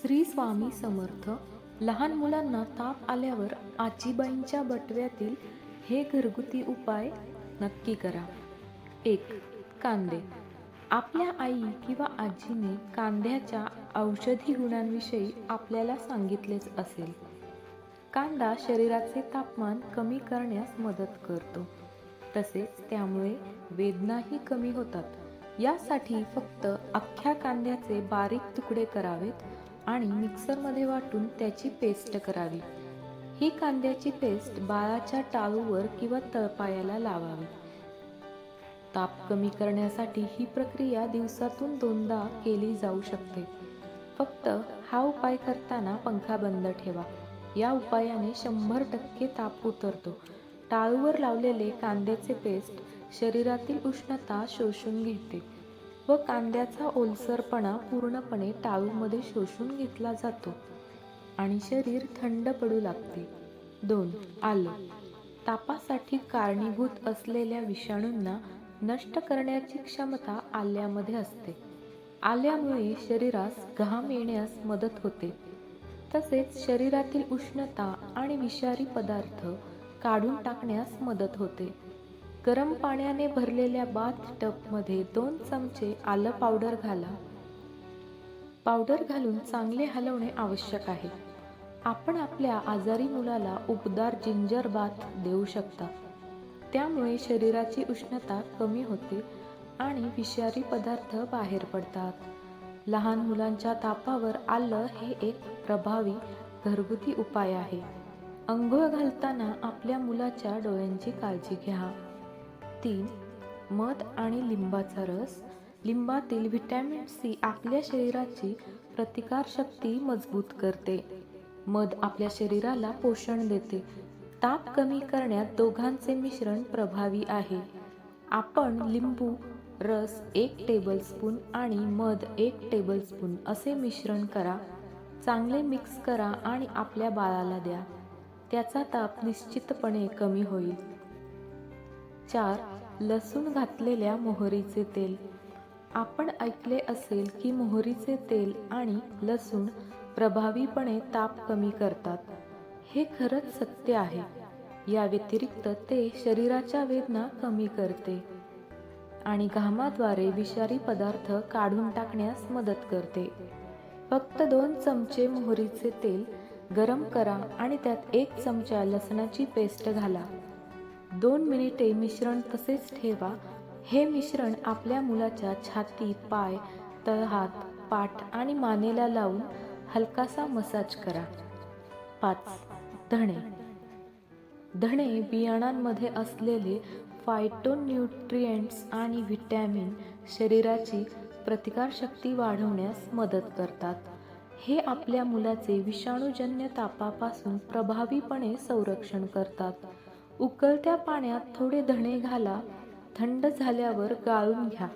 श्री स्वामी समर्थ लहान मुलांना ताप आल्यावर आजीबाईंच्या बटव्यातील हे घरगुती उपाय नक्की करा. एक कांदे. आपल्या आई किंवा आजीने कांद्याच्या औषधी गुणांविषयी आपल्याला सांगितलेच असेल. कांदा शरीराचे तापमान कमी करण्यास मदत करतो. तसेच त्यामुळे वेदनाही कमी होतात. यासाठी फक्त अख्ख्या कांद्याचे बारीक तुकडे करावेत आणि मिक्सरमध्ये वाटून त्याची पेस्ट करावी. ही कांद्याची पेस्ट बाळाच्या टाळूवर किंवा तळपायाला लावावी. ताप कमी करण्यासाठी ही प्रक्रिया दिवसातून दोनदा केली जाऊ शकते. फक्त हा उपाय करताना पंखा बंद ठेवा. या उपायाने शंभर टक्के ताप उतरतो. टाळूवर लावलेले कांद्याचे पेस्ट शरीरातील उष्णता शोषून घेते. व कांद्याचा ओलसरपणा पूर्णपणे टाळूमध्ये शोषून घेतला जातो आणि शरीर थंड पडू लागते. दोन आलं. तापासाठी कारणीभूत असलेल्या विषाणूंना नष्ट करण्याची क्षमता आल्यामध्ये असते. आल्यामुळे शरीरास घाम येण्यास मदत होते. तसेच शरीरातील उष्णता आणि विषारी पदार्थ काढून टाकण्यास मदत होते. गरम पाण्याने भरलेल्या बाथ टबमध्ये दोन चमचे आलं पावडर घाला. पावडर घालून चांगले हलवणे आवश्यक आहे. आपण आपल्या आजारी मुलाला उबदार जिंजर बाथ देऊ शकता. त्यामुळे शरीराची उष्णता कमी होते आणि विषारी पदार्थ बाहेर पडतात. लहान मुलांच्या तापावर आलं हे एक प्रभावी घरगुती उपाय आहे. अंघोळ घालताना आपल्या मुलाच्या डोळ्यांची काळजी घ्या. तीन मध आणि लिंबाचा रस. लिंबातील व्हिटॅमिन सी आपल्या शरीराची प्रतिकारशक्ती मजबूत करते. मध आपल्या शरीराला पोषण देते. ताप कमी करण्यात दोघांचे मिश्रण प्रभावी आहे. आपण लिंबू रस एक टेबलस्पून आणि मध एक टेबलस्पून असे मिश्रण करा. चांगले मिक्स करा आणि आपल्या बाळाला द्या. त्याचा ताप निश्चितपणे कमी होईल. चार लसूण घातलेल्या मोहरीचे तेल. आपण ऐकले असेल की मोहरीचे तेल आणि लसूण प्रभावीपणे ताप कमी करतात. हे खरंच सत्य आहे. या व्यतिरिक्त ते शरीराच्या वेदना कमी करते आणि घामाद्वारे विषारी पदार्थ काढून टाकण्यास मदत करते. फक्त दोन चमचे मोहरीचे तेल गरम करा आणि त्यात एक चमचा लसणाची पेस्ट घाला. दोन मिनिटे मिश्रण तसेच ठेवा. हे मिश्रण आपल्या मुलाच्या छाती पाय तळहात पाठ आणि मानेला लावून हलकासा मसाज करा. पाच. धणे. धणे बियाणांमध्ये असलेले फायटोन्यूट्रिएंट्स आणि व्हिटॅमिन शरीराची प्रतिकारशक्ती वाढवण्यास मदत करतात. हे आपल्या मुलाचे विषाणूजन्य तापापासून प्रभावीपणे संरक्षण करतात. उकळत्या पाण्यात थोडे धणे घाला थंड झाल्यावर गाळून घ्या.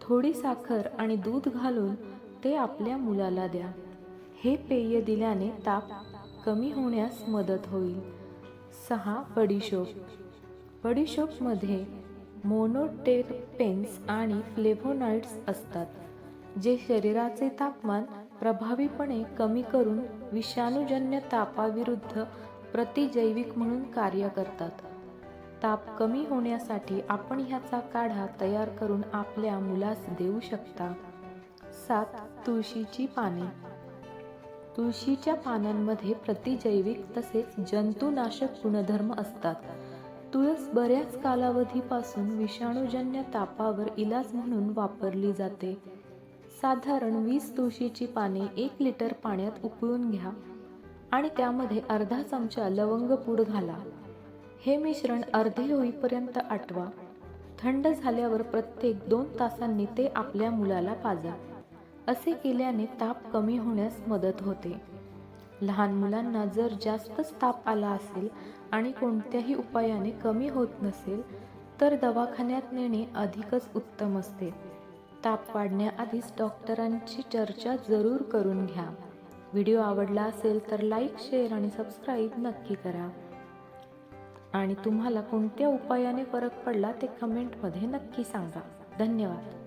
थोडी साखर आणि दूध घालून ते आपल्या मुलाला द्या. हे पेय दिल्याने ताप कमी होण्यास मदत होईल. सहा बडीशोप बडीशोपमध्ये मोनोटेरपेन्स आणि फ्लेव्होनाइड्स असतात जे शरीराचे तापमान प्रभावीपणे कमी करून विषाणूजन्य तापाविरुद्ध प्रतिजैविक म्हणून कार्य करतात. ताप कमी होण्यासाठी आपण ह्याचा काढा तयार करून आपल्या मुलास देऊ शकता. सात तुळशीची पाने. तुळशीच्या पानांमध्ये प्रतिजैविक तसेच जंतुनाशक गुणधर्म असतात. तुळस बऱ्याच कालावधीपासून विषाणूजन्य तापावर इलाज म्हणून वापरली जाते. साधारण वीस तुळशीची पाने एक लिटर पाण्यात उकळून घ्या. आणि त्यामध्ये अर्धा चमचा लवंग पूड घाला. हे मिश्रण अर्धे होईपर्यंत आटवा. थंड झाल्यावर प्रत्येक दोन तासांनी ते आपल्या मुलाला पाजा. असे केल्याने ताप कमी होण्यास मदत होते. लहान मुलांना जर जास्तच ताप आला असेल आणि कोणत्याही उपायाने कमी होत नसेल तर दवाखान्यात नेणे अधिकच उत्तम असते. ताप वाढण्याआधीच डॉक्टरांची चर्चा जरूर करून घ्या. व्हिडिओ आवडला असेल तर लाईक शेअर आणि सबस्क्राईब नक्की करा. आणि तुम्हाला कोणत्या उपायाने फरक पडला ते कमेंटमध्ये नक्की सांगा. धन्यवाद.